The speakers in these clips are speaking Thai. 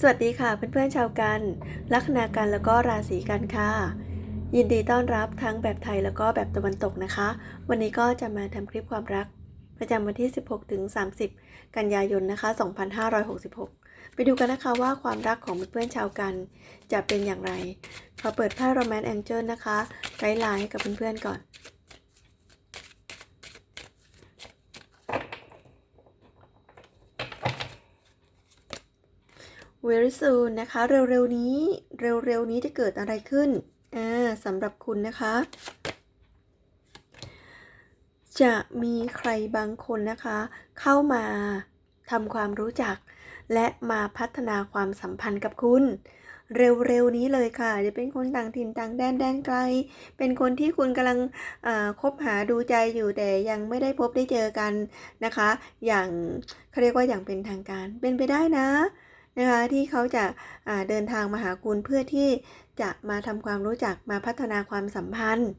สวัสดีค่ะเพื่อนๆชาวกัน ลัคนากันแล้วก็ราศีกันค่ะ ยินดีต้อนรับทั้งแบบไทยแล้วก็แบบตะวันตกนะคะ วันนี้ก็จะมาทำคลิปความรัก ประจำวันที่ 16ถึง30 กันยายนนะคะ 2566 ไปดูกันนะคะว่าความรักของเพื่อนๆชาวกัน จะเป็นอย่างไรขอเปิดไพ่โรแมนต์แองเจิลนะคะ ไกด์ไลน์ให้กับเพื่อนๆก่อน very soon นะคะ เร็วๆนี้ เร็วๆนี้จะเกิดอะไรขึ้น อ่าสำหรับคุณนะคะ จะมีใครบางคนนะคะ เข้ามาทำความรู้จัก และมาพัฒนาความสัมพันธ์กับคุณ เร็วๆนี้เลยค่ะ จะเป็นคนต่างถิ่นต่างแดนแดนไกล เป็นคนที่คุณกำลังคบหาดูใจอยู่แต่ยังไม่ได้พบได้เจอกันนะคะ อย่างเขาเรียกว่าอย่างเป็นทางการ เป็นไปได้นะ นะคะที่เขาจะาเดินทางมาหาคุณเพื่อที่จะมาทำความรู้จักมาพัฒนาความสัมพันธ์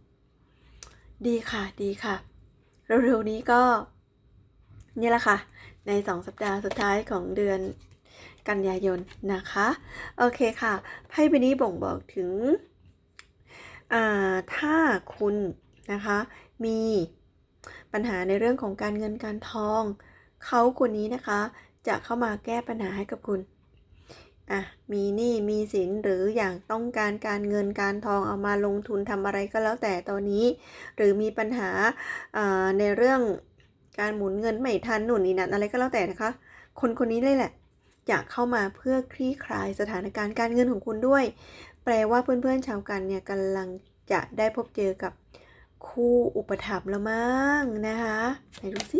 ดีค่ะดีค่ะ เร็วๆนี้ก็นี่แหละค่ะ ในสองสัปดาห์สุดท้ายของเดือนกันยายนนะคะ โอเคค่ะไพ่ใบนี้บ่งบอกถึงถ้าคุณนะคะมีปัญหาในเรื่องของการเงินการทอง เขาคนนี้นะคะ จะเข้ามาแก้ปัญหาให้กับคุณ อะมีหนี้มีสินหรืออยางต้องการการเงินการทองเอามาลงทุนทำอะไรก็แล้วแต่ตอนนี้ หรือมีปัญหาในเรื่องการหมุนเงินไม่ทันหนุนนี่นั่นอะไรก็แล้วแต่นะคะ คนคนนี้เลยแหละจะเข้ามาเพื่อคลี่คลายสถานการณ์การเงินของคุณด้วย แปลว่าเพื่อนๆชาวกันเนี่ยกำลังจะได้พบเจอกับคู่อุปถัมภ์แล้วมั้งนะคะไหนดูสิ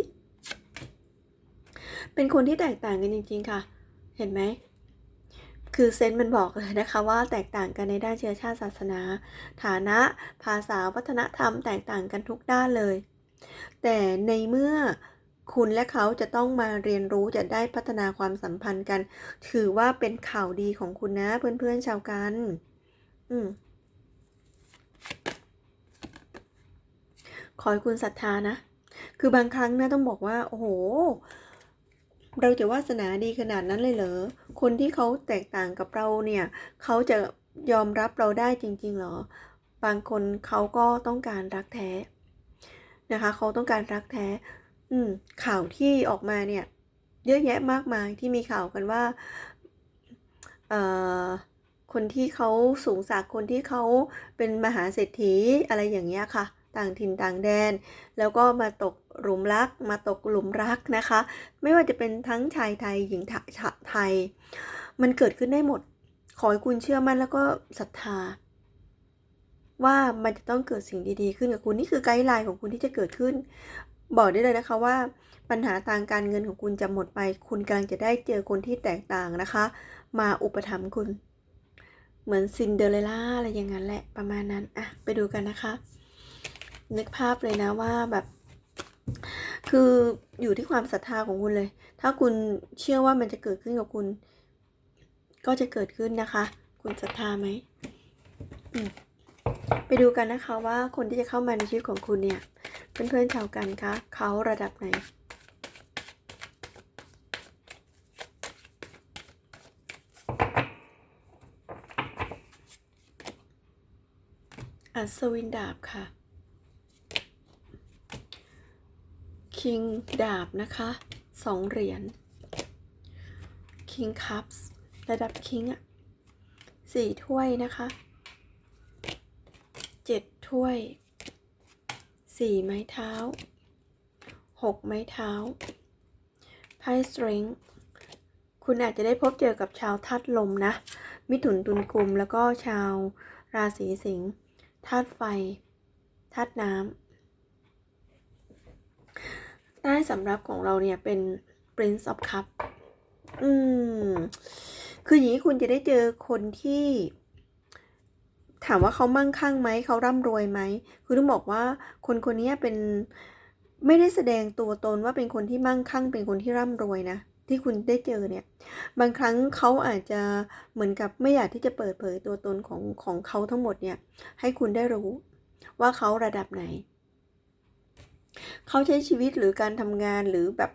เป็นคนที่แตกต่างกันจริง ๆ ค่ะ เห็นไหม คือเซนส์มันบอกเลยนะคะว่าแตกต่างกันในด้านเชื้อชาติศาสนา ฐานะภาษาวัฒนธรรมแตกต่างกันทุกด้านเลย แต่ในเมื่อคุณและเขาจะต้องมาเรียนรู้จะได้พัฒนาความสัมพันธ์กัน ถือว่าเป็นข่าวดีของคุณนะเพื่อนๆชาวกัน อืมขอให้คุณศรัทธานะ คือบางครั้งนะต้องบอกว่า โอ้โห เราจะวาสนาดีขนาดนั้นเลยเหรอ คนที่เขาแตกต่างกับเราเนี่ยเขาจะยอมรับเราได้จริงๆเหรอ บางคนเขาก็ต้องการรักแท้นะคะเขาต้องการรักแท้ อืมข่าวที่ออกมาเนี่ยเยอะแยะมากมายที่มีข่าวกันว่าเอ่อคนที่เขาสูงสักคนที่เขาเป็นมหาเศรษฐีอะไรอย่างเงี้ยค่ะ ต่างถิ่นต่างแดน แล้วก็มาตกหลุมรัก มาตกหลุมรักนะคะ ไม่ว่าจะเป็นทั้งชายไทยหญิงไทย มันเกิดขึ้นได้หมด ขอให้คุณเชื่อมั่นแล้วก็ศรัทธา ว่ามันจะต้องเกิดสิ่งดีๆ ขึ้นกับคุณนี่คือไกด์ไลน์ของคุณที่จะเกิดขึ้น บอกได้เลยนะคะว่าปัญหาทางการเงินของคุณจะหมดไป คุณกำลังจะได้เจอคนที่แตกต่างนะคะ มาอุปถัมภ์คุณ เหมือนซินเดอเรลล่าอะไรอย่างนั้นแหละประมาณนั้นอะไปดูกันนะคะ นึกภาพเลยนะว่าแบบ คืออยู่ที่ความศรัทธาของคุณเลย ถ้าคุณเชื่อว่ามันจะเกิดขึ้นกับคุณ ก็จะเกิดขึ้นนะคะ คุณศรัทธาไหมมไปดูกันนะคะว่าคนที่จะเข้ามาในชีวิตของคุณเนี่ย เพื่อนๆชาวกันคะเขาระดับไหนอัศวินดาบค่ะ คิงดาบนะคะสองเหรียญคิงคัพส์ระดับคิงอะสี่ถ้วยนะคะเจ็ดถ้วยสี่ไม้เท้าหกไม้เท้าไพ่สตริงคุณอาจจะได้พบเจอกับชาวธาตุลมนะ มิถุนตุลกุม แล้วก็ชาวราศีสิงห์ธาตุไฟธาตุน้ำ ได้สำรับของเราเนี่ยเป็น Prince of Cup อืม คืออย่างนี้คุณจะได้เจอคนที่ ถามว่าเขามั่งคั่งไหม เขาร่ำรวยไหม คือต้องบอกว่าคนคนนี้เป็นไม่ได้แสดงตัวตนว่าเป็นคนที่มั่งคั่ง เป็นคนที่ร่ำรวยนะ ที่คุณได้เจอเนี่ย บางครั้งเขาอาจจะเหมือนกับไม่อยากที่จะเปิดเผยตัวตนของของเขาทั้งหมดเนี่ย ให้คุณได้รู้ว่าเขาระดับไหน เขาใช้ชีวิตหรือการทำงานหรือแบบ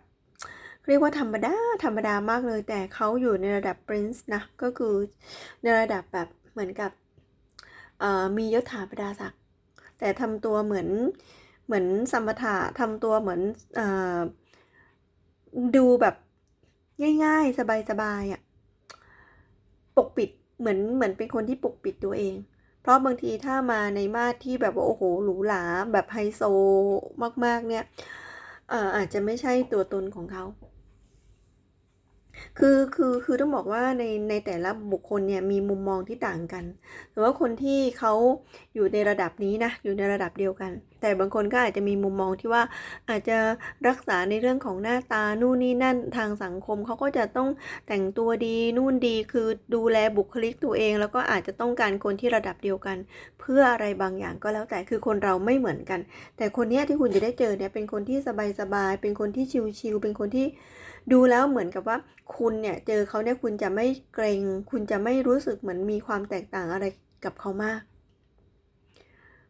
เรียกว่าธรรมดา ธรรมดามากเลย แต่เขาอยู่ในระดับ prince นะ ก็คือในระดับแบบเหมือนกับมียศถาบรรดาศักดิ์แต่ทำตัวเหมือนเหมือนสมถะทำตัวเหมือนอดูแบบง่ายๆ สบายๆอะ่ะ ปกปิดเหมือนเหมือนเป็นคนที่ปกปิดตัวเอง เพราะบางทีถ้ามาในมาสที่แบบว่าโอ้โหหรูหราแบบไฮโซมากๆเนี่ยเอ่ออาจจะไม่ใช่ตัวตนของเขา คือคือคือต้องบอกว่าในในแต่ละบุคคลเนี่ยมีมุมมองที่ต่างกันแต่ว่าคนที่เขาอยู่ในระดับนี้นะอยู่ในระดับเดียวกัน แต่บางคนก็อาจจะมีมุมมองที่ว่าอาจจะรักษาในเรื่องของหน้าตานู่นนี่นั่นทางสังคมเขาก็จะต้องแต่งตัวดีนู่นดีคือดูแลบุคลิกตัวเอง แล้วก็อาจจะต้องการคนที่ระดับเดียวกัน เพื่ออะไรบางอย่างก็แล้วแต่คือคนเราไม่เหมือนกัน แต่คนเนี้ยที่คุณจะได้เจอเนี่ยเป็นคนที่สบายๆเป็นคนที่ชิลๆเป็นคนที่ดูแล้วเหมือนกับว่าคุณเนี่ยเจอเขาเนี่ยคุณจะไม่เกรง คุณจะไม่รู้สึกเหมือนมีความแตกต่างอะไรกับเขามาก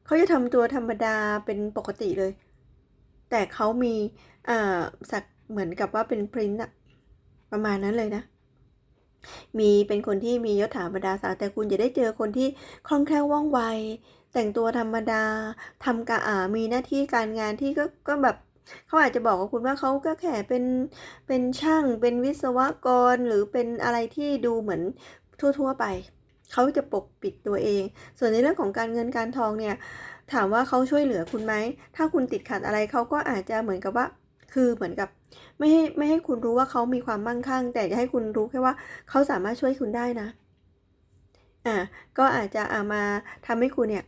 เขาจะทำตัวธรรมดาเป็นปกติเลย แต่เขามีอ่าสักเหมือนกับว่าเป็นพรินต์อะประมาณนั้นเลยนะ มีเป็นคนที่มียศถาบรรดาศักดิ์แต่คุณจะได้เจอคนที่คล่องแคล่วว่องไว แต่งตัวธรรมดาทำกะอ่ามีหน้าที่การงานที่ก็ก็แบบเขาอาจจะบอกกับคุณว่าเขาก็แค่เป็นเป็นช่าง เป็นวิศวกรหรือเป็นอะไรที่ดูเหมือนทั่ว ๆ ไป เขาจะปกปิดตัวเอง ส่วนในเรื่องของการเงินการทองเนี่ย ถามว่าเขาช่วยเหลือคุณไหม ถ้าคุณติดขัดอะไรเขาก็อาจจะเหมือนกับว่า คือเหมือนกับ ไม่ให้ไม่ให้คุณรู้ว่าเขามีความมั่งคั่ง แต่จะให้คุณรู้แค่ว่าเขาสามารถช่วยคุณได้นะ อ่า ก็อาจจะอามาทำให้คุณเนี่ย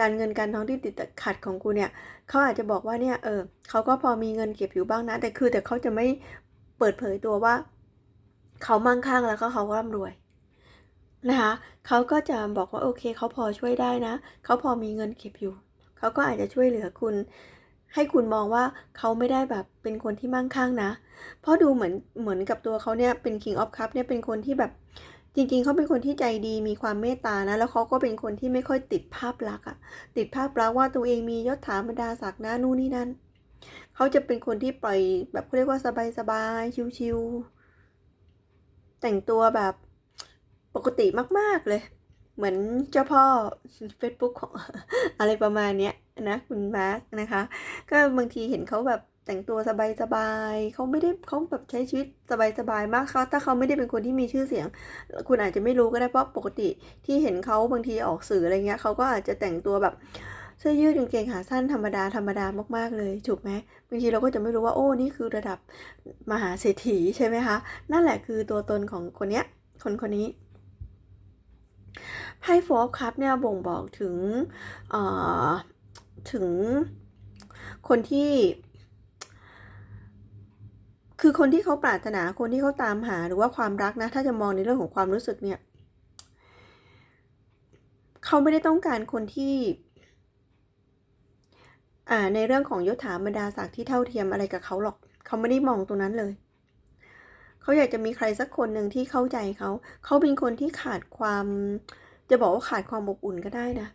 การเงินการทองที่ติดขัดของคุณเนี่ย เขาอาจจะบอกว่าเนี่ย เออเขาก็พอมีเงินเก็บอยู่บ้างนะ แต่คือแต่เขาจะไม่เปิดเผยตัวว่า เขามั่งคั่งแล้วก็เขาร่ำรวย นะคะเขาก็จะบอกว่าโอเคเขาพอช่วยได้นะเขาพอมีเงินเก็บอยู่เขาก็อาจจะช่วยเหลือคุณ ให้คุณมองว่าเขาไม่ได้แบบเป็นคนที่มั่งคั่งนะ เพราะดูเหมือนเหมือนกับตัวเขาเนี่ยเป็น King of Cup เนี่ยเป็นคนที่แบบจริงๆ เขาเป็นคนที่ใจดีมีความเมตตานะ แล้วเขาก็เป็นคนที่ไม่ค่อยติดภาพลักษณ์อะติดภาพลักษณ์ว่าตัวเองมียศถาบรรดาศักดิ์นะนู่นนี่นั่นเขาจะเป็นคนที่ปล่อยแบบเขาเรียกว่าสบายๆชิวๆแต่งตัวแบบ ปกติมาก ๆ เลย เหมือนเจ้าพ่อ Facebook ของอะไรประมาณเนี้ยนะคุณมาร์กนะคะ ก็บางทีเห็นเขาแบบแต่งตัวสบายๆเขาไม่ได้เขาแบบใช้ชีวิตสบายๆมากเขาถ้าเขาไม่ได้เป็นคนที่มีชื่อเสียง คุณอาจจะไม่รู้ก็ได้เพราะปกติที่เห็นเขาบางทีออกสื่ออะไรเงี้ยเขาก็อาจจะแต่งตัวแบบเสื้อยืดกางเกงขาสั้นธรรมดาธรรมดามากๆเลยถูกไหมบางทีเราก็จะไม่รู้ว่าโอ้นี่คือระดับมหาเศรษฐีใช่ไหมคะนั่นแหละคือตัวตนของคนเนี้ยคนคนนี้ ไพ่โฟร์คัพเนี่ยบ่งบอกถึงถึงคนที่คือคนที่เขาปรารถนาคนที่เขาตามหาหรือว่าความรักนะ ถ้าจะมองในเรื่องของความรู้สึกเนี่ยเขาไม่ได้ต้องการคนที่อ่าในเรื่องของยศถาบรรดาศักดิ์ที่เท่าเทียมอะไรกับเขาหรอก เขาไม่ได้มองตรงนั้นเลย เขาอยากจะมีใครสักคนหนึ่งที่เข้าใจเขา เขาเป็นคนที่ขาดความ จะบอกว่าขาดความอบอุ่นก็ได้นะ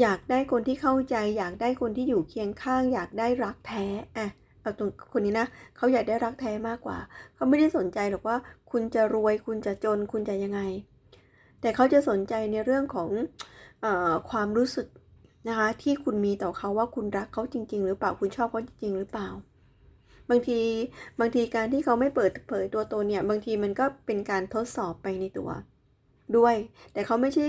อยากได้คนที่เข้าใจ อยากได้คนที่อยู่เคียงข้าง อยากได้รักแท้อะเอาตรงคนนี้นะเขาอยากได้รักแท้มากกว่า เขาไม่ได้สนใจหรอกว่า คุณจะรวย คุณจะจน คุณจะยังไง แต่เขาจะสนใจในเรื่องของอความรู้สึกนะคะที่คุณมีต่อเขาว่าคุณรักเขาจริง ๆ หรือเปล่าคุณชอบเขาจริง ๆ หรือเปล่า บางทีบางทีการที่เขาไม่เปิดเผยตัวตนเนี่ย บางทีมันก็เป็นการทดสอบไปในตัวด้วย แต่เขาไม่ใช่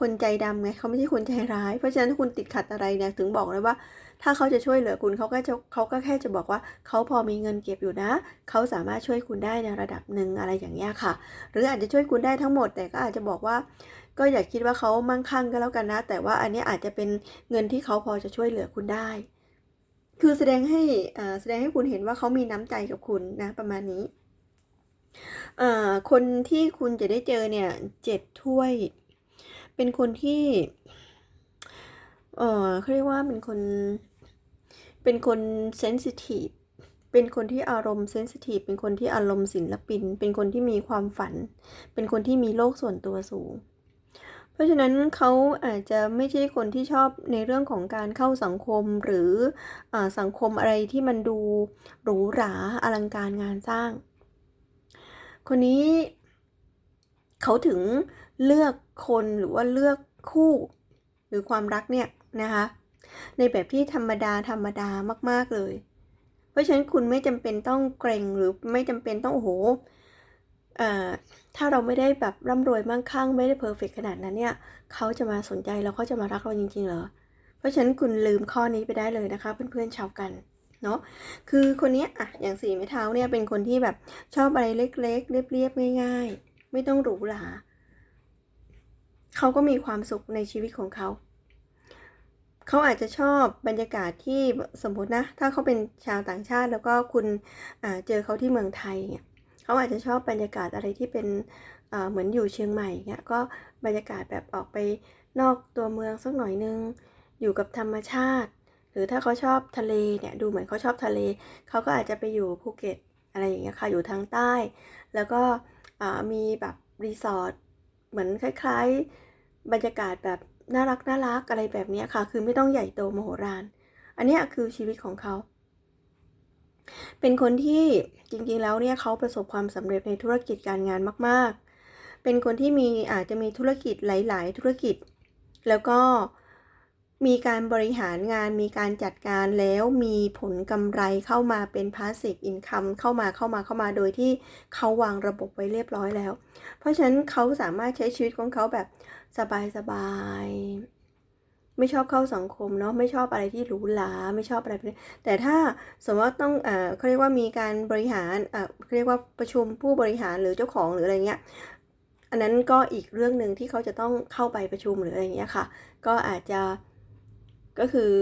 คนใจดำไงเขาไม่ใช่คนใจร้าย เพราะฉะนั้นคุณติดขัดอะไรเนี่ยถึงบอกเลยว่า ถ้าเขาจะช่วยเหลือคุณเขาก็จะเขาก็แค่จะบอกว่าเขาพอมีเงินเก็บอยู่นะ เขาสามารถช่วยคุณได้ในระดับหนึ่งอะไรอย่างเงี้ยค่ะ หรืออาจจะช่วยคุณได้ทั้งหมด แต่ก็อาจจะบอกว่า ก็อย่าคิดว่าเขามั่งคั่งก็แล้วกันนะ แต่ว่าอันนี้อาจจะเป็นเงินที่เขาพอจะช่วยเหลือคุณได้ คือแสดงให้แสดงให้คุณเห็นว่าเขามีน้ำใจกับคุณนะประมาณนี้ คนที่คุณจะได้เจอเนี่ยเจ็ดถ้วย เป็นคนที่เออเขาเรียกว่าเป็นคน เป็นคนเซนซิทีฟ เป็นคนที่อารมณ์เซนซิทีฟ เป็นคนที่อารมณ์ศิลปิน เป็นคนที่มีความฝัน เป็นคนที่มีโลกส่วนตัวสูง เพราะฉะนั้นเขาอาจจะไม่ใช่คนที่ชอบในเรื่องของการเข้าสังคมหรืออสังคมอะไรที่มันดูหรูหราอลังการงานสร้าง คนนี้เขาถึงเลือกคนหรือว่าเลือกคู่หรือความรักเนี่ยนะคะในแบบที่ธรรมดาธรรมดามาก ๆ เลย เพราะฉะนั้นคุณไม่จำเป็นต้องเกรงหรือไม่จำเป็นต้องโอ้โหเอ่อ ถ้าเราไม่ได้แบบร่ำรวยมั่งคั่งไม่ได้เพอร์เฟกขนาดนั้นเนี่ยเขาจะมาสนใจแล้วเขาจะมารักเราจริงๆเหรอ เพราะฉะนั้นคุณลืมข้อนี้ไปได้เลยนะคะ เพื่อนๆชาวกันเนาะคือคนนี้อะอย่างสีไม้เท้าเนี่ยเป็นคนที่แบบชอบอะไรเล็กๆ เรียบๆง่าย ๆ ไม่ต้องหรูหราเขาก็มีความสุขในชีวิตของเขาเขาอาจจะชอบบรรยากาศที่สมมตินะ ถ้าเขาเป็นชาวต่างชาติแล้วก็คุณเจอเขาที่เมืองไทยเนี่ย เขาอาจจะชอบบรรยากาศอะไรที่เป็นเหมือนอยู่เชียงใหม่เนี่ยก็บรรยากาศแบบออกไปนอกตัวเมืองสักหน่อยนึง อยู่กับธรรมชาติ หรือถ้าเขาชอบทะเลเนี่ยดูเหมือนเขาชอบทะเล เขาก็อาจจะไปอยู่ภูเก็ตอะไรอย่างเงี้ยค่ะอยู่ทางใต้ แล้วก็มีแบบรีสอร์ทเหมือนคล้ายๆ บรรยากาศแบบน่ารักน่ารักอะไรแบบนี้ค่ะ คือไม่ต้องใหญ่โตมโหฬารอันนี้คือชีวิตของเขา เป็นคนที่จริงๆแล้วเนี่ยเขาประสบความสำเร็จในธุรกิจการงานมาก ๆ เป็นคนที่มีอาจจะมีธุรกิจหลาย ๆ ธุรกิจ แล้วก็มีการบริหารงานมีการจัดการแล้วมีผลกำไรเข้ามาเป็นพาสซีฟอินคัมเข้ามาเข้ามาเข้ามาโดยที่เขาวางระบบไว้เรียบร้อยแล้ว เพราะฉะนั้นเขาสามารถใช้ชีวิตของเขาแบบสบายสบาย ไม่ชอบเข้าสังคมเนาะไม่ชอบอะไรที่หรูหราไม่ชอบอะไรแบบแต่ถ้าสมมติว่าต้องเอ่อเขาเรียกว่ามีการบริหารเอ่อเรียกว่าประชุมผู้บริหารหรือเจ้าของหรืออะไรเงี้ยอันนั้นก็อีกเรื่องหนึ่งที่เขาจะต้องเข้าไปประชุมหรืออะไรเงี้ยค่ะ ก็อาจจะก็คือ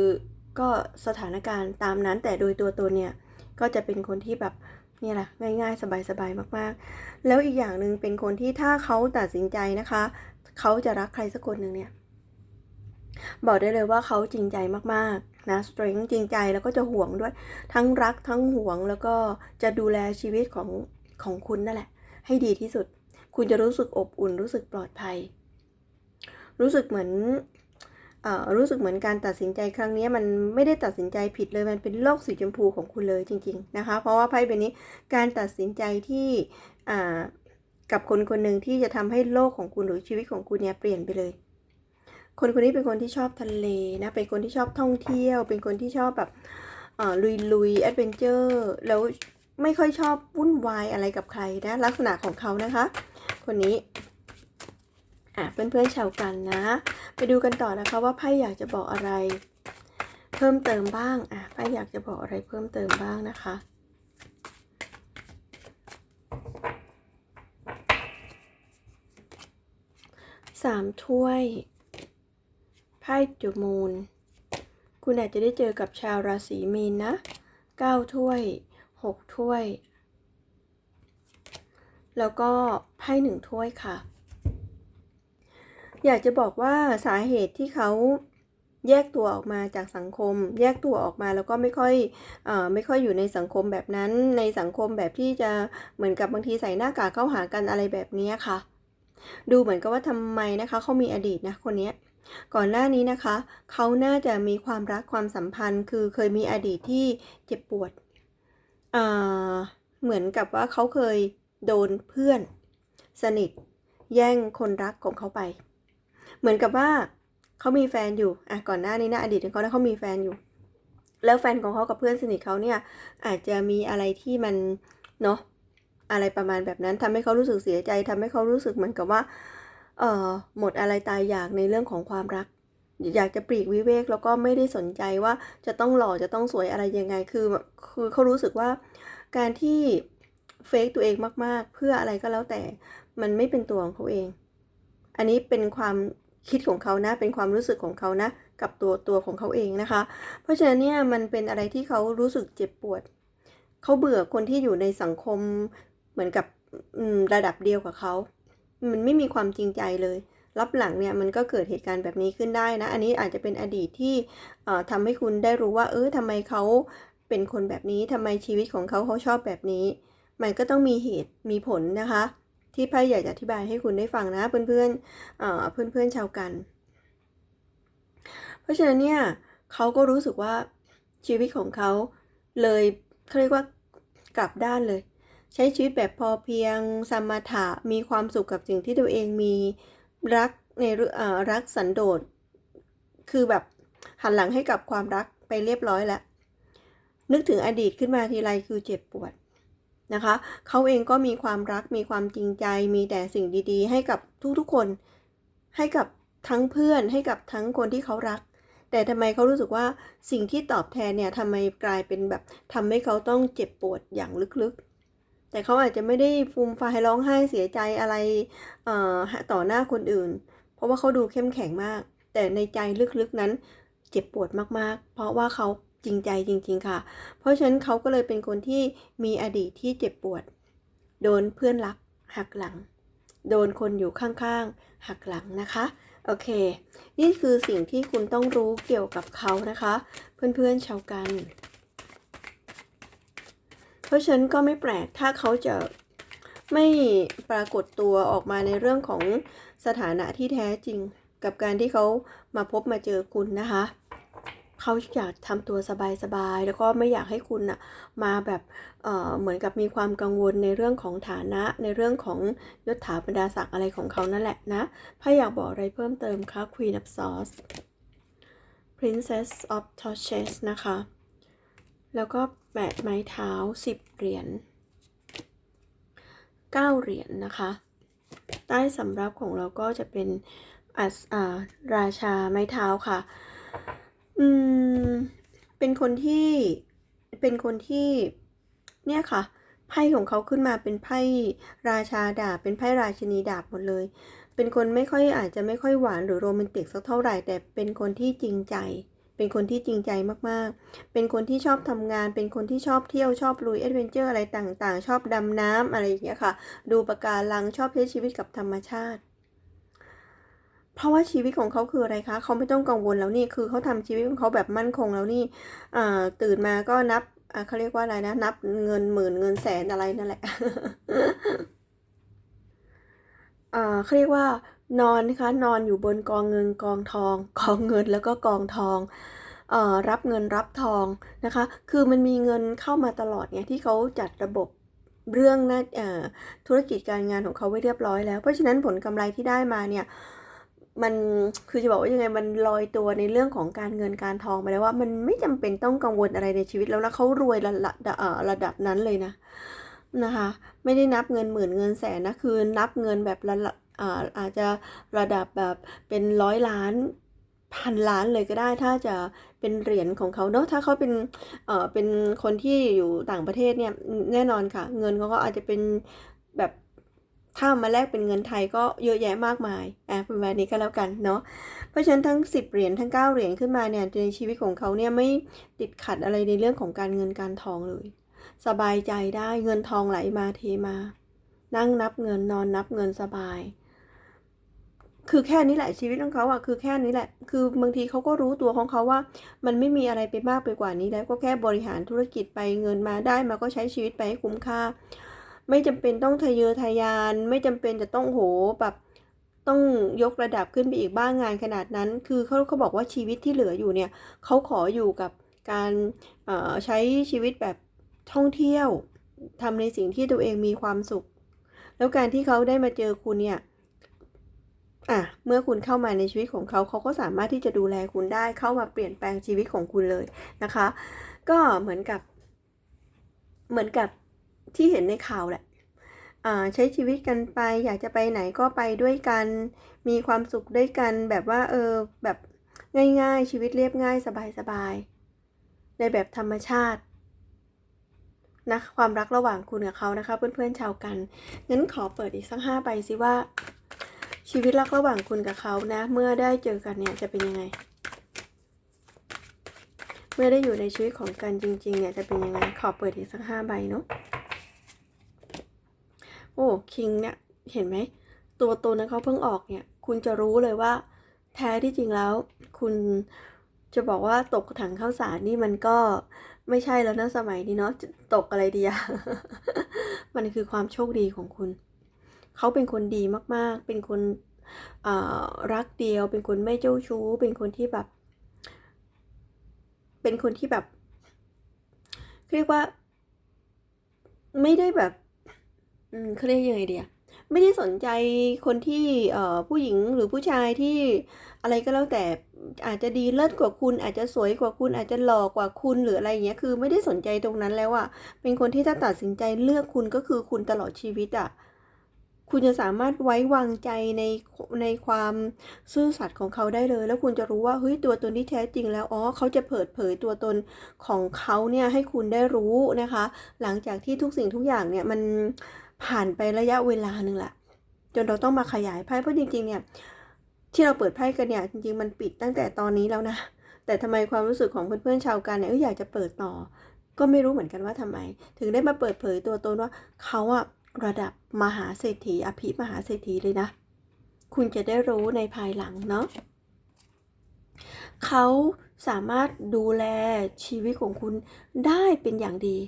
ก็สถานการณ์ตามนั้น แต่โดยตัวตนเนี่ยก็จะเป็นคนที่แบบนี่แหละง่ายๆ สบายๆ มากๆ แล้วอีกอย่างหนึ่งเป็นคนที่ถ้าเขาตัดสินใจนะคะ เขาจะรักใครสักคนหนึ่งเนี่ย บอกได้เลยว่าเขาจริงใจมากๆนะสตริงจริงใจแล้วก็จะห่วงด้วย ทั้งรักทั้งห่วงแล้วก็จะดูแลชีวิตของของคุณนั่นแหละ ให้ดีที่สุด คุณจะรู้สึกอบอุ่นรู้สึกปลอดภัย รู้สึกเหมือนรู้สึกเหมือนการตัดสินใจครั้งนี้มันไม่ได้ตัดสินใจผิดเลยมันเป็นโลกสีชมพูของคุณเลยจริง ๆ นะคะ เพราะว่าไพ่เป็นนี้การตัดสินใจที่กับคนคนหนึ่งที่จะทำให้โลกของคุณหรือชีวิตของคุณเนี่ยเปลี่ยนไปเลย คนคนนี้เป็นคนที่ชอบทะเลนะ เป็นคนที่ชอบท่องเที่ยว เป็นคนที่ชอบแบบลุยลุยแอดเวนเจอร์ แล้วไม่ค่อยชอบวุ่นวายอะไรกับใครนะ ลักษณะของเขานะคะ คนนี้อะเพื่อนๆชาวกันนะ ไปดูกันต่อนะคะว่าไพ่อยากจะบอกอะไร เพิ่มเติมบ้างอะไพ่อยากจะบอกอะไรเพิ่มเติมบ้างนะคะสามถ้วย ไพ่จูมูลคุณอาจจะได้เจอกับชาวราศีมีนนะเก้าถ้วยหกถ้วย แล้วก็ไพ่หนึ่งถ้วยค่ะ อยากจะบอกว่าสาเหตุที่เขาแยกตัวออกมาจากสังคม แยกตัวออกมาแล้วก็ไม่ค่อยอไม่ค่อยอยู่ในสังคมแบบนั้น ในสังคมแบบที่จะเหมือนกับบางทีใส่หน้ากากเข้าหากันอะไรแบบนี้ค่ะ ดูเหมือนกับว่าทำไมนะคะเขามีอดีตนะคนนี้ ก่อนหน้านี้นะคะ เขาน่าจะมีความรักความสัมพันธ์ คือเคยมีอดีตที่เจ็บปวดเหมือนกับว่าเขาเคยโดนเพื่อน สนิท แย่งคนรักของเขาไป เหมือนกับว่าเขามีแฟนอยู่อะก่อนหน้านี้นะอดีตของเขาแล้วเขามีแฟนอยู่ แล้วแฟนของเขากับเพื่อนสนิทเขาเนี่ยอาจจะมีอะไรที่มันเนาะอะไรประมาณแบบนั้นทำให้เขารู้สึกเสียใจทำให้เขารู้สึกเหมือนกับว่า เอ่อหมดอะไรตายอยากในเรื่องของความรัก อยากจะปลีกวิเวกแล้วก็ไม่ได้สนใจว่าจะต้องหล่อจะต้องสวยอะไรยังไง คือคือเขารู้สึกว่าการที่เฟกตัวเองมากๆ เพื่ออะไรก็แล้วแต่มันไม่เป็นตัวของเขาเอง อันนี้เป็นความคิดของเขานะ เป็นความรู้สึกของเขานะ กับตัวตัวของเขาเองนะคะ เพราะฉะนั้นเนี่ยมันเป็นอะไรที่เขารู้สึกเจ็บปวด เขาเบื่อคนที่อยู่ในสังคมเหมือนกับระดับเดียวกับเขา มันไม่มีความจริงใจเลย รับหลังเนี่ยมันก็เกิดเหตุการณ์แบบนี้ขึ้นได้นะ อันนี้อาจจะเป็นอดีตที่ทำให้คุณได้รู้ว่า เออทำไมเขาเป็นคนแบบนี้ทำไมชีวิตของเขาเขาชอบแบบนี้ มันก็ต้องมีเหตุมีผลนะคะ ที่ไพ่อยากจะอธิบายให้คุณได้ฟังนะเพื่อนๆเอ่อเพื่อนๆชาวกัน เพราะฉะนั้นเนี่ยเขาก็รู้สึกว่าชีวิตของเขาเลยเขาเรียกว่ากลับด้านเลย ใช้ชีวิตแบบพอเพียงสมถะมีความสุขกับสิ่งที่ตัวเองมีรักในรักสันโดษ คือแบบหันหลังให้กับความรักไปเรียบร้อยแล้ว นึกถึงอดีตขึ้นมาทีไรคือเจ็บปวดนะคะเขาเองก็มีความรักมีความจริงใจ มีแต่สิ่งดีๆ ให้กับทุกๆคน ให้กับทั้งเพื่อนให้กับทั้งคนที่เขารัก แต่ทำไมเขารู้สึกว่าสิ่งที่ตอบแทนเนี่ยทำไมกลายเป็นแบบทำให้เขาต้องเจ็บปวดอย่างลึกๆ แต่เขาอาจจะไม่ได้ฟูมฟายร้องไห้เสียใจอะไรต่อหน้าคนอื่น เพราะว่าเขาดูเข้มแข็งมาก แต่ในใจลึกๆนั้นเจ็บปวดมากๆ เพราะว่าเขาจริงใจจริง ๆ ค่ะ เพราะฉะนั้นเขาก็เลยเป็นคนที่มีอดีตที่เจ็บปวด โดนเพื่อนรักหักหลัง โดนคนอยู่ข้างๆ หักหลังนะคะ โอเค นี่คือสิ่งที่คุณต้องรู้เกี่ยวกับเขานะคะ เพื่อนๆชาวกัน ราะฉะนั้นก็ไม่แปลกถ้าเขาจะไม่ปรากฏตัวออกมาในเรื่องของสถานะที่แท้จริง กับการที่เขามาพบมาเจอคุณนะคะ เขาอยากทำตัวสบายๆ แล้วก็ไม่อยากให้คุณนะมาแบบเเหมือนกับมีความกังวลในเรื่องของฐานะ ในเรื่องของยศถาบรรดาศักดิ์อะไรของเขานั่นแหละนะถ้าอยากบอกอะไรเพิ่มเติมคะ Queen of Swords Princess of Torches นะคะ แล้วก็แปดไม้เท้า 10 เหรียญ 9 เหรียญนะคะ ใต้สำรับของเราก็จะเป็นอัสอาราชาไม้เท้าค่ะ อืม เป็นคนที่ เป็นคนที่ เนี่ยค่ะ ไพ่ของเขาขึ้นมาเป็นไพ่ราชาดาบ เป็นไพ่ราชินีดาบหมดเลย เป็นคนไม่ค่อยอาจจะไม่ค่อยหวานหรือโรแมนติกสักเท่าไหร่ แต่เป็นคนที่จริงใจ เป็นคนที่จริงใจมากๆ เป็นคนที่ชอบทำงาน เป็นคนที่ชอบเที่ยวชอบลุยแอดเวนเจอร์อะไรต่างๆ ชอบดำน้ำอะไรอย่างเงี้ยค่ะ ดูปะการังชอบใช้ชีวิตกับธรรมชาติ เพราะว่าชีวิตของเขาคืออะไรคะ เขาไม่ต้องกังวลแล้วนี่ คือเขาทำชีวิตของเขาแบบมั่นคงแล้วนี่อ่าตื่นมาก็นับเขาเรียกว่าอะไรนะ นับเงินหมื่นเงินแสนอะไรนั่นแหละอ่าเขาเรียกว่า นอนนะคะนอนอยู่บนกองเงินกองทอง กองเงินแล้วก็กองทองออรับเงินรับทองนะคะ คือมันมีเงินเข้ามาตลอดเนี่ยที่เขาจัดระบบเรื่องนะธุรกิจการงานของเขาไว้เรียบร้อยแล้ว เพราะฉะนั้นผลกำไรที่ได้มาเนี่ยมันคือจะบอกว่ายังไงมันลอยตัวในเรื่องของการเงินการทองไปแล้วว่า มันไม่จำเป็นต้องกังวลอะไรในชีวิตแล้วนะเขารวยระดับเอ่อระดับนั้นเลยนะนะคะ ไม่ได้นับเงินหมื่นเงินแสนนะคือนับเงินแบบระ อาอาจจะระดับแบบเป็นร้อยล้านพันล้านเลยก็ได้ ถ้าจะเป็นเหรียญของเขาเนาะถ้าเขาเป็นเอ่อเป็นคนที่อยู่ต่างประเทศเนี่ยแน่นอนค่ะ เงินเขาก็อาจจะเป็นแบบถ้ามาแลกเป็นเงินไทยก็เยอะแยะมากมายอะประมาณนี้ก็แล้วกันเนาะเพราะฉะนั้นทั้ง 10เหรียญทั้ง 9เหรียญขึ้นมาเนี่ยในชีวิตของเขาเนี่ยไม่ติดขัดอะไรในเรื่องของการเงินการทองเลย สบายใจได้เงินทองไหลมาเทมา นั่งนับเงินนอนนับเงินสบาย คือแค่นี้แหละชีวิตของเขาอะคือแค่นี้แหละ คือบางทีเขาก็รู้ตัวของเขาว่า มันไม่มีอะไรไปมากไปกว่านี้แล้วก็แค่บริหารธุรกิจไปเงินมาได้มาก็ใช้ชีวิตไปให้คุ้มค่า ไม่จำเป็นต้องทะเยอทะยาน ไม่จำเป็นจะต้องโหแบบต้องยกระดับขึ้นไปอีกบ้างงานขนาดนั้น คือเขาเขาบอกว่าชีวิตที่เหลืออยู่เนี่ยเขาขออยู่กับการใช้ชีวิตแบบท่องเที่ยวทำในสิ่งที่ตัวเองมีความสุข แล้วการที่เขาได้มาเจอคุณเนี่ย อะเมื่อคุณเข้ามาในชีวิตของเขาเขาก็สามารถที่จะดูแลคุณได้เข้ามาเปลี่ยนแปลงชีวิตของคุณเลยนะคะ ก็เหมือนกับ เหมือนกับที่เห็นในข่าวแหละใช้ชีวิตกันไป อยากจะไปไหนก็ไปด้วยกัน มีความสุขด้วยกันแบบว่าเออแบบง่ายๆ ชีวิตเรียบง่ายสบายๆ ในแบบธรรมชาตินะความรักระหว่างคุณกับเขานะคะ เพื่อนๆชาวกันงั้นขอเปิดอีกสักห้าใบสิว่า ชีวิตรักระหว่างคุณกับเขานะ เมื่อได้เจอกันเนี่ยจะเป็นยังไง เมื่อได้อยู่ในชีวิตของกันจริง ๆ เนี่ยจะเป็นยังไง ขอเปิดอีกสักห้าใบเนาะโอ้คิงเนี่ยเห็นไหมตัวตนนั้นเขาเพิ่งออกเนี่ย คุณจะรู้เลยว่า แท้ที่จริงแล้ว คุณจะบอกว่าตกถังข้าวสารนี่มันก็ไม่ใช่แล้วนะสมัยนี้เนาะตกอะไรดีอะมันคือความโชคดีของคุณ เขาเป็นคนดีมากๆ เป็นคนรักเดียว เป็นคนไม่เจ้าชู้ เป็นคนที่แบบ เป็นคนที่แบบ เรียกว่า ไม่ได้แบบ อืมเขาเรียกยังไงเดียไม่ได้สนใจคนที่เผู้หญิงหรือผู้ชายที่อะไรก็แล้วแต่อาจจะดีเลิศกว่าคุณ อาจจะสวยกว่าคุณอาจจะหล่อกว่าคุณหรืออะไรอย่างเงี้ยคือไม่ได้สนใจตรงนั้นแล้วอะเป็นคนที่ถ้าตัดสินใจเลือกคุณก็คือคุณตลอดชีวิตอะ คุณจะสามารถไว้วางใจในในความซื่อสัตย์ของเขาได้เลย แล้วคุณจะรู้ว่าเฮ้ยตัวตนที่แท้จริงแล้วอ๋อเขาจะเปิดเผยตัวตนของเขาเนี่ยให้คุณได้รู้นะคะ หลังจากที่ทุกสิ่งทุกอย่างเนี่ยมันผ่านไประยะเวลาหนึ่งแหละจนเราต้องมาขยายไพ่เพราะจริงๆเนี่ยที่เราเปิดไพ่กันเนี่ยจริงๆมันปิดตั้งแต่ตอนนี้แล้วนะแต่ทำไมความรู้สึกของเพื่อนๆชาวกันเนี่ยอออยากจะเปิดต่อ ก็ไม่รู้เหมือนกันว่าทำไม ถึงได้มาเปิดเผยตัวตนว่าเขาอะ ระดับมหาเศรษฐีอภิมหาเศรษฐีเลยนะ คุณจะได้รู้ในภายหลังเนาะเขาสามารถดูแลชีวิตของคุณได้เป็นอย่างดี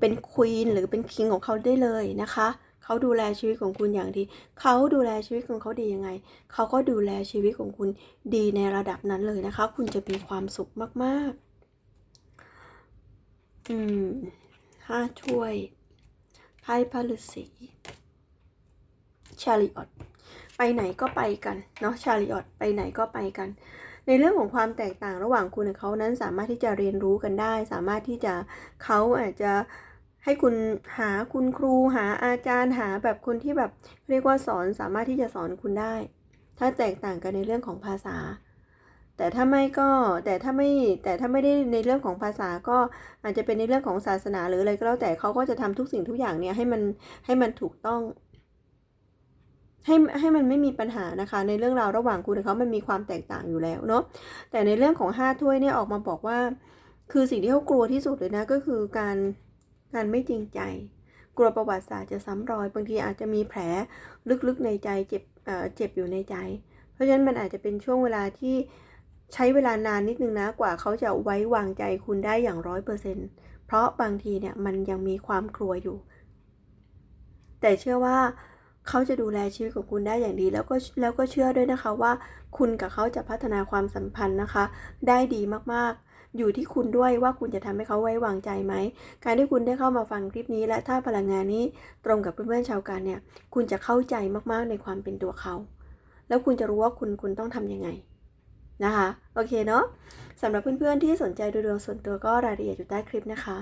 เป็นควีนหรือเป็นคิงของเขาได้เลยนะคะเขาดูแลชีวิตของคุณอย่างดี เขาดูแลชีวิตของเขาดียังไง เขาก็ดูแลชีวิตของคุณดีในระดับนั้นเลยนะคะ คุณจะมีความสุขมาก ๆ อืมห้าถ้วย ไพ่พระฤาษีชาริออตไปไหนก็ไปกันเนาะชาริออตไปไหนก็ไปกัน ในเรื่องของความแตกต่างระหว่างคุณกับเขานั้นสามารถที่จะเรียนรู้กันได้ สามารถที่จะเขาอาจจะให้คุณหาคุณครูหาอาจารย์หาแบบคนที่แบบเรียกว่าสอนสามารถที่จะสอนคุณได้ ถ้าแตกต่างกันในเรื่องของภาษา แต่ถ้าไม่ก็แต่ถ้าไม่แต่ถ้าไม่ได้ในเรื่องของภาษาก็อาจจะเป็นในเรื่องของศาสนาหรืออะไรก็แล้วแต่เขาก็จะทำทุกสิ่งทุกอย่างเนี่ยให้มันให้มันถูกต้องให้ให้มันไม่มีปัญหานะคะ ในเรื่องราวระหว่างคุณกับเขามันมีความแตกต่างอยู่แล้วเนาะแต่ในเรื่องของห้าถ้วยเนี่ยออกมาบอกว่า คือสิ่งที่เขากลัวที่สุดเลยนะก็คือการการไม่จริงใจ กลัวประวัติศาสตร์จะซ้ำรอย บางทีอาจจะมีแผลลึกๆในใจเจ็บเอ่อเจ็บอยู่ในใจ เพราะฉะนั้นมันอาจจะเป็นช่วงเวลาที่ ใช้เวลานานนิดนึงนะกว่าเขาจะไว้วางใจคุณได้อย่างร้อยเปอร์เซ็นต์เพราะบางทีเนี่ยมันยังมีความกลัวอยู่ แต่เชื่อว่าเขาจะดูแลชีวิตของคุณได้อย่างดี แล้วก็แล้วก็เชื่อด้วยนะคะว่า คุณกับเขาจะพัฒนาความสัมพันธ์นะคะ ได้ดีมากๆอยู่ที่คุณด้วยว่าคุณจะทำให้เขาไว้วางใจไหม การที่คุณได้เข้ามาฟังคลิปนี้และถ้าพลังงานนี้ตรงกับเพื่อนๆชาวการเนี่ย คุณจะเข้าใจมากๆในความเป็นตัวเขา แล้วคุณจะรู้ว่าคุณคุณต้องทำยังไง นะคะ โอเคเนาะสำหรับเพื่อนๆที่สนใจดูดวงส่วนตัวก็รายละเอียดอยู่ใต้คลิปนะคะ